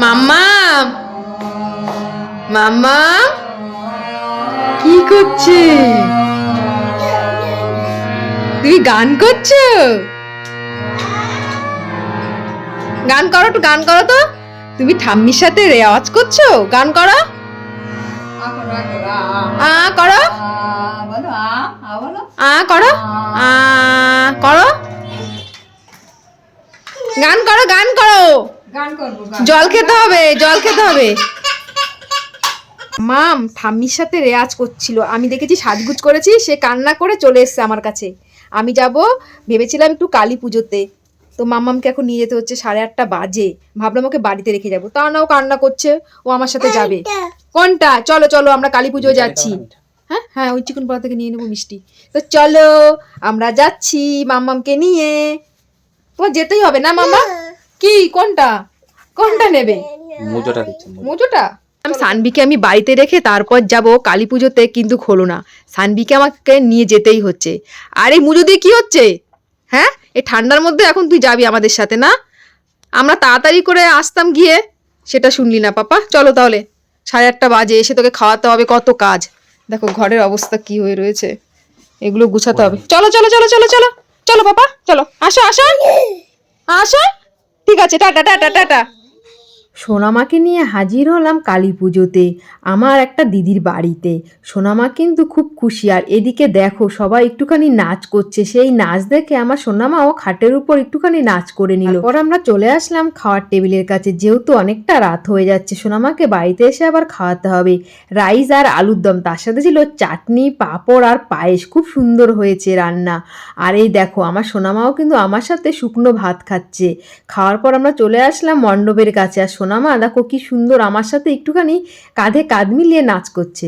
মাম্মা! মাম্মা! কি করছে? তুমি গান করছ? গান করো একটু, গান করো তো। তুমি ঠাম্মির সাথে রেওয়াজ করছ? গান করো। আ করো। আ করো। আ, করো। গান করো গান করো। জল খেতে হবে জল খেতে হবে। মাম ঠাম্মির সাথে রেয়াজ করছিল। আমি দেখেছি সাজগুজ করেছি সে কান্না করে চলে এসছে আমার কাছে। আমি যাব ভেবেছিলাম একটু কালী পুজোতে। তো মাম্মামকে এখন নিয়ে যেতে হচ্ছে সাড়ে আটটা বাজে। ভাবলাম ওকে বাড়িতে রেখে যাব। তা না ও কান্না করছে ও আমার সাথে যাবে। কোনটা? চলো চলো আমরা কালী পুজো যাচ্ছি। হ্যাঁ? হ্যাঁ ওই চিকন পাড়া থেকে নিয়ে নেব মিষ্টি। তো চলো আমরা যাচ্ছি মাম্মামকে নিয়ে। তোমার যেতেই হবে না মাম্মা? কি? কোনটা? কোনটা নেবে? মুজোটা দিচ্ছে মুজোটা? সানবিকে আমি বাড়িতে রেখে তারপর যাব কালী পুজোতে কিন্তু হলো না। সানবিকে আমাকে নিয়ে যেতেই হচ্ছে। আর এই মুজো দিয়ে কি হচ্ছে? হ্যাঁ? এই ঠান্ডার মধ্যে এখন তুই যাবি আমাদের সাথে না? আমরা তাড়াতাড়ি করে আসতাম গিয়ে সেটা শুনলি না পাপা। চলো তাহলে সাড়ে আটটা বাজে এসে তোকে খাওয়াতে হবে কত কাজ। দেখো ঘরের অবস্থা কি হয়ে রয়েছে। এগুলো গুছাতে হবে। চলো চলো চলো চলো চলো চলো পাপা চলো আসো আসো। আসো। ঠিক আছে টাটা টাটা টাটা সোনামাকে নিয়ে হাজির হলাম কালী পুজোতে আমার একটা দিদির বাড়িতে। সোনামা কিন্তু খুব খুশি, আর এদিকে দেখো, সবাই একটুখানি নাচ করছে। সেই নাচ দেখে আমার সোনামাও খাটের উপর একটুখানি নাচ করে নিল। পর আমরা চলে আসলাম খাওয়ার টেবিলের কাছে। যেহেতু অনেকটা রাত হয়ে যাচ্ছে, সোনামাকে বাড়িতে এসে আবার খাওয়াতে হবে। রাইস আর আলুর দম, তার সাথে ছিল চাটনি, পাঁপড় আর পায়েস। খুব সুন্দর হয়েছে রান্না। আর এই দেখো, আমার সোনামাও কিন্তু আমার সাথে শুকনো ভাত খাচ্ছে। খাওয়ার পর আমরা চলে আসলাম মণ্ডপের কাছে, আর সোনামা দেখো কি সুন্দর আমার সাথে একটুখানি কাঁধে কাঁধ মিলিয়ে নাচ করছে।